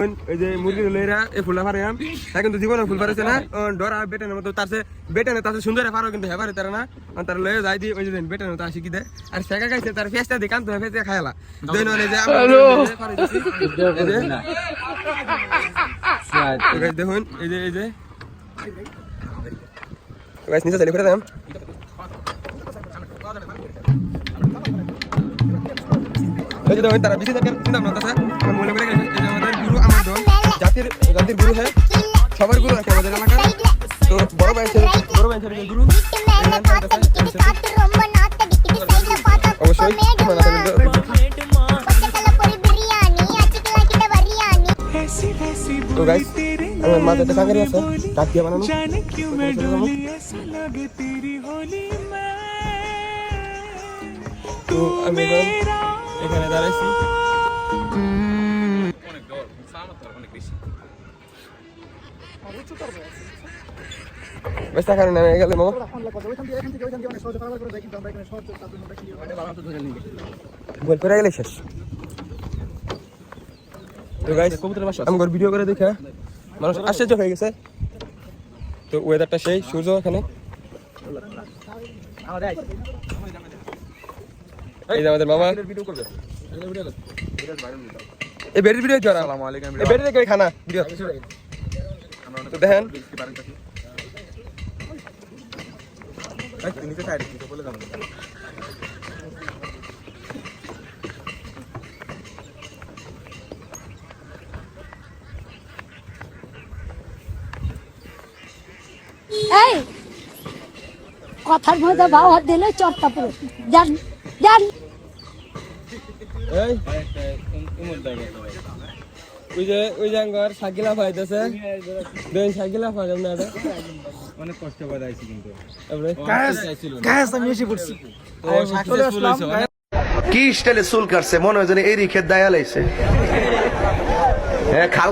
ওই যে মুরগি লইরা এই ফুলটা পারিয়াম হ্যাঁ কিন্তু জীবনে ফুল পারেছে না। ডরা বেটানের মতো তার সে তার সুন্দর পারো কিন্তু হেবারে তারা না। তার লয়ে যাই ওই যে বেটানের মতো আসি কি দে আর শেখা গাইছে তার ফেসটা দিয়ে কান্ত ফেসে খাইলা দেন ওই যে দেখুন এই যে এই যে। নিচে চলে দাম তারা বেশি চিন্তা ভাবনা আমরা মনে করে গেছি। জাতির জাতির গুরু হ্যাঁ সবার গুরু আছে আমাদের এলাকার তো বড় ভাই ছেলে বড় ভাই ছেলে গুরু অবশ্যই তোমরা না তো গাইস আমার মাঝে একটা কাঙ্গারি আছে কাঠ দিয়ে বানানো তো আমি এখন এখানে দাঁড়াইছি বেশ। কারণে আমি গেলে মামা। বল পরে গেলে শেষ। তো গাইস ভিডিও করে দেখে মানুষ আশ্চর্য হয়ে গেছে। তো ওয়েদারটা সেই সূর্য এখানে। এই যে আমাদের মামা। ভিডিও জরা এই বেড়ি দেখে খানা ভিডিও। তো দেখেন। এই কথার মধ্যে ভাও দিলে চটটা পুরো। জান জান এই ওই যে ওই জাঙ্গর সাইকেলা ফাইতেছে দেন সাইকেলা ফাইতাম না অনেক কষ্ট করে আইছি কিন্তু। তারপরে? কি স্টাইলে চুল কাটছে? মনে হয় যেন এই খেত দায়া লাইছে হ্যাঁ খাল